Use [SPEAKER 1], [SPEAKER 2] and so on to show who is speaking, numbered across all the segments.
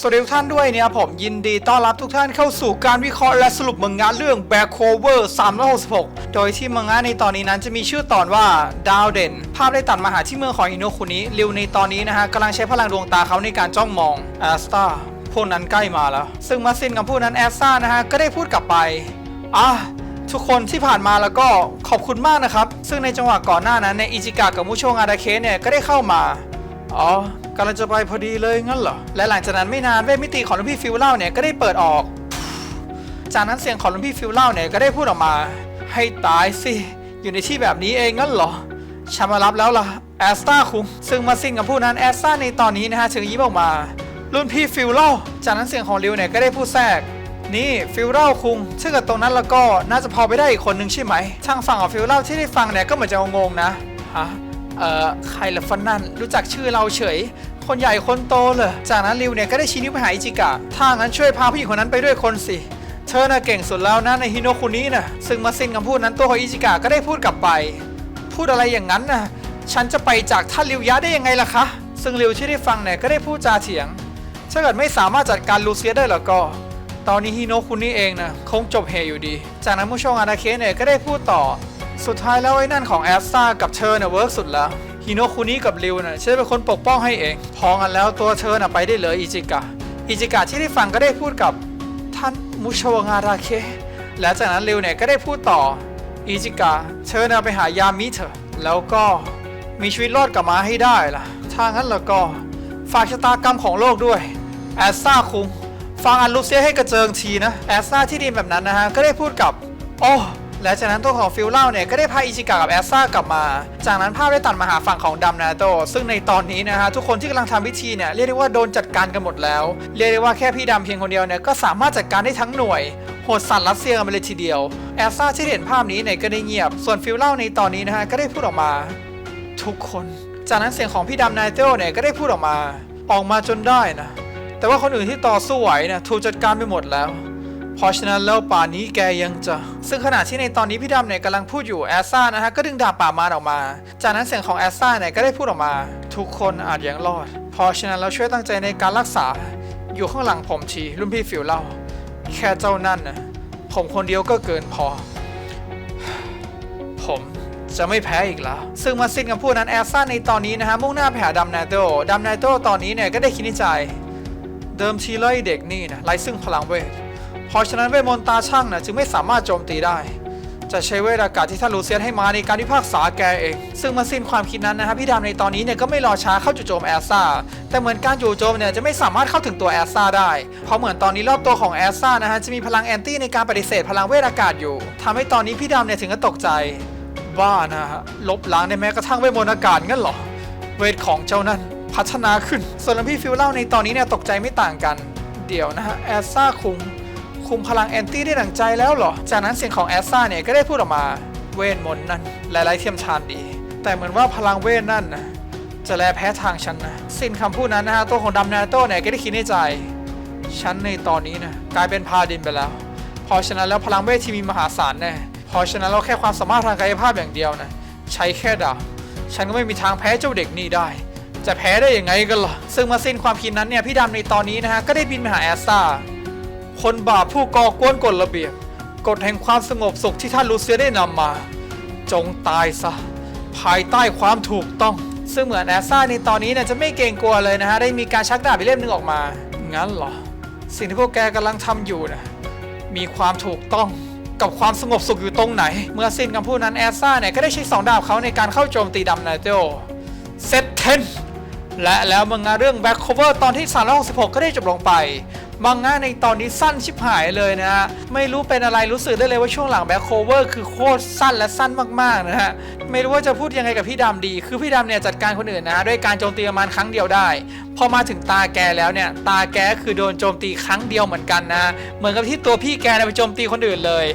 [SPEAKER 1] สวัสดีทุกท่านด้วยเนี่ยผมยินดีต้อนรับทุกท่านเข้าสู่การวิเคราะห์และสรุปมังงะเรื่อง Back Cover 366 โดยที่มังงะในตอนนี้นั้นจะมีชื่อตอนว่าดาวเด่น ภาพได้ตัดมาหาที่เมืองของอินโนคุนิริวในตอนนี้นะฮะกำลังใช้พลังดวงตาเขาในการจ้องมองแอสตาพวกนั้นใกล้มาแล้ว ซึ่งมาซินกับพวกนั้นแอสตานะฮะก็ได้พูดกลับไปอะทุกคนที่ผ่านมาแล้วก็ขอบคุณมากนะครับ ซึ่งในจังหวะก่อนหน้านั้นในอิจิกะกับมุโชงาดาเคเนี่ยก็ได้เข้ามา อ๋อกำลังจะไปพอดีเลยงั้นเหรอ และหลังจากนั้นไม่นานเวทมิติของรุ่นพี่ฟิวเล่าเนี่ยก็ได้เปิดออก จากนั้นเสียงของรุ่นพี่ฟิวเล่าเนี่ยก็ได้พูดออกมา ให้ตายสิ อยู่ในที่แบบนี้เองงั้นเหรอฉันมารับแล้วล่ะแอสตาคุงซึ่งมาซินกับผู้นั้นแอสตาในตอนนี้นะฮะถึงยิ้มออกมา รุ่นพี่ฟิลเล่าจากนั้นเสียงของริวเนี่ยก็ได้พูดแทรกนี่ฟิลเล่าคุงถ้าเกิดตรงนั้นแล้วก็น่าจะพอไปได้อีกคนหนึ่งใช่ไหมทางฝั่งของฟิลเล่าที่ได้ฟังเนี่ยก็เหมือนจะงงๆนะฮะ เอ่อใครละฟันนั่นรู้จักชื่อเราเฉย คนใหญ่คนโตเลยจากนั้นริวเนี่ยก็ได้ชี้นิ้วไปหาอิจิกะถ้างั้นช่วยพาผู้หญิงคนนั้นไปด้วยคนสิเธอน่ะเก่งสุดแล้วนะในฮิโนคุนินะซึ่งมาซินคำพูดนั้นตัวของอิจิกะก็ได้พูดกลับไป พูดอะไรอย่างนั้นนะฉันจะไปจากท่านริวยะได้ยังไงล่ะคะ ซึ่งริวที่ได้ฟังเนี่ยก็ได้พูดจาเถียง ถ้าเกิดไม่สามารถจัดการลูเซียได้แล้วก็ ตอนนี้ฮิโนคุนี่เองนะคงจบเหตุอยู่ดี จากนั้นผู้ชงอานาเคเนี่ยก็ได้พูดต่อ สุดท้ายแล้วไอ้นั่นของแอสตากับเธอเนี่ยเวิร์กสุดแล้วฮิโนคุนี่กับริวน่ะฉันจะเป็นคนปกป้องให้เอง พอกันแล้วตัวเธอน่ะไปได้เลยอิจิกะอิจิกะที่ได้ฟังก็ได้พูดกับท่านมุชวงาราเคและจากนั้นริวเนี่ยก็ได้พูดต่ออิจิกะเธอน่ะไปหายามิเถอะแล้วก็มีชีวิตรอดกลับมาให้ได้ล่ะถ้างั้นแล้วก็ฝากชะตากรรมของโลกด้วยแอสซาคุงฟังอันลูเซียให้กระเจิงทีนะแอสซาที่ดีแบบนั้นนะฮะก็ได้พูดกับโอ้ และจากนั้นตัวของฟิลเล่าเนี่ยก็ได้พาอิจิกะกับแอสซากลับมา จากนั้นภาพได้ตัดมาหาฝั่งของดัมนาโต ซึ่งในตอนนี้นะฮะทุกคนที่กำลังทำพิธีเนี่ยเรียกได้ว่าโดนจัดการกันหมดแล้ว เรียกได้ว่าแค่พี่ดำเพียงคนเดียวเนี่ยก็สามารถจัดการได้ทั้งหน่วยโหดสัตว์รัสเซียกันไปเลยทีเดียว แอสซาที่เห็นภาพนี้เนี่ยก็ได้เงียบ ส่วนฟิลเล่าในตอนนี้นะฮะก็ได้พูดออกมา ทุกคน จากนั้นเสียงของพี่ดำนายเตลเนี่ยก็ได้พูดออกมา ออกมาจนได้นะ แต่ว่าคนอื่นที่ต่อสู้ไหวเนี่ยถูกจัดการไปหมดแล้ว เพราะฉะนั้นแล้วป่านี้แกยังจะ ซึ่งขณะที่ในตอนนี้พี่ดำเนี่ยกำลังพูดอยู่แอสซ่านะฮะก็ดึงดาบป่ามารออกมา จากนั้นเสียงของแอสซ่าเนี่ยก็ได้พูดออกมา ทุกคนอาจยังรอด เพราะฉะนั้นเราช่วยตั้งใจในการรักษา อยู่ข้างหลังผมทีรุ่นพี่ฟิวเล่า แค่เจ้านั่นนะผมคนเดียวก็เกินพอ ผมจะไม่แพ้อีกแล้ว ซึ่งมาซินกับผู้นั้นแอสซ่าในตอนนี้นะฮะมุ่งหน้าไปหาดัมนาโตดัมนาโตตอนนี้เนี่ยก็ได้คิดในใจ เดิมทีเลยเด็กนี่นะไร้ซึ่งพลังเวท เพราะฉะนั้นเวทมนต์ตาช่างนะจึงไม่สามารถโจมตีได้ จะใช้เวทอากาศที่ท่านลูเซียนให้มาในการพิพากษาแกเอง ซึ่งมาสิ้นความคิดนั้นนะฮะพี่ดำในตอนนี้เนี่ยก็ไม่รอช้าเข้าจู่โจมแอสซาแต่เหมือนการจู่โจมเนี่ยจะไม่สามารถเข้าถึงตัวแอสซาได้ เพราะเหมือนตอนนี้รอบตัวของแอสซานะฮะจะมีพลังแอนตี้ในการปฏิเสธพลังเวทอากาศอยู่ทำให้ตอนนี้พี่ดำเนี่ยถึงกับตกใจบ้านะฮะลบล้างได้แม้กระทั่งเวทมนต์อากาศงั้นเหรอ เวทของเจ้านั้นพัฒนาขึ้นส่วนหลวพี่ฟิวเล่าในตอนนี้เนี่ยตกใจไม่ต่างกัน เดี๋ยวนะฮะแอสซาคุง คุมพลังแอนตี้ได้ดังใจแล้วเหรอ จากนั้นเสียงของแอสซาเนี่ยก็ได้พูดออกมา เวทมนต์นั่นหลายๆเทียมชาญดี แต่เหมือนว่าพลังเวทนั่นนะจะแลแพ้ทางฉันนะ สิ้นคำพูดนั้นนะฮะตัวของดัมนาโต้เนี่ยก็ได้คิดในใจ ฉันในตอนนี้นะกลายเป็นพาดินไปแล้วพราะฉะนั้นแล้วพลังเวทที่มีมหาศาลแน่พราะฉะนั้นเราแค่ความสามารถทางกายภาพอย่างเดียวนะใช้แค่ดาบฉันก็ไม่มีทางแพ้เจ้าเด็กนี่ได้ จะแพ้ได้ยังไงกันล่ะซึ่งมาสิ้นความคิดนั้นเนี่ยพี่ดำในตอนนี้นะฮะก็ได้บินไปหาแอสตา คนบาปผู้ก่อกวนกฎระเบียบกฎแห่งความสงบสุขที่ท่านลูเซียได้นำมา จงตายซะ ภายใต้ความถูกต้อง ซึ่งเหมือนแอสซ่าในตอนนี้เนี่ยจะไม่เกรงกลัวเลยนะฮะ ได้มีการชักดาบอีเล่มนึงออกมา งั้นเหรอ สิ่งที่พวกแกกำลังทำอยู่นะมีความถูกต้องกับความสงบสุขอยู่ตรงไหน เมื่อสิ้นคำพูดนั้นแอสซ่าเนี่ยก็ได้ใช้สองดาบเขาในการเข้าโจมตีดัมนาเตโอเซตเทน และแล้วมังงะเรื่อง Back Cover ตอนที่ 366 ก็ได้จบลงไป มังงะในตอนนี้สั้นชิบหายเลยนะฮะ ไม่รู้เป็นอะไรรู้สึกได้เลยว่าช่วงหลัง Back Cover คือโคตรสั้นและสั้นมากๆนะฮะ ไม่รู้ว่าจะพูดยังไงกับพี่ดำดี คือพี่ดำเนี่ยจัดการคนอื่นนะฮะด้วยการโจมตีประมาณครั้งเดียวได้ พอมาถึงตาแกแล้วเนี่ยตาแกคือโดนโจมตีครั้งเดียวเหมือนกันนะ เหมือนกับที่ตัวพี่แกไปโจมตีคนอื่นเลย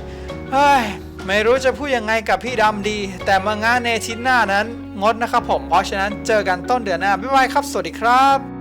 [SPEAKER 1] เฮ้ยไม่รู้จะพูดยังไงกับพี่ดำดี แต่มังงะในชิ้นหน้านั้น งดนะครับผมเพราะฉะนั้นเจอกันต้นเดือนหน้าบ๊ายบายครับ สวัสดีครับ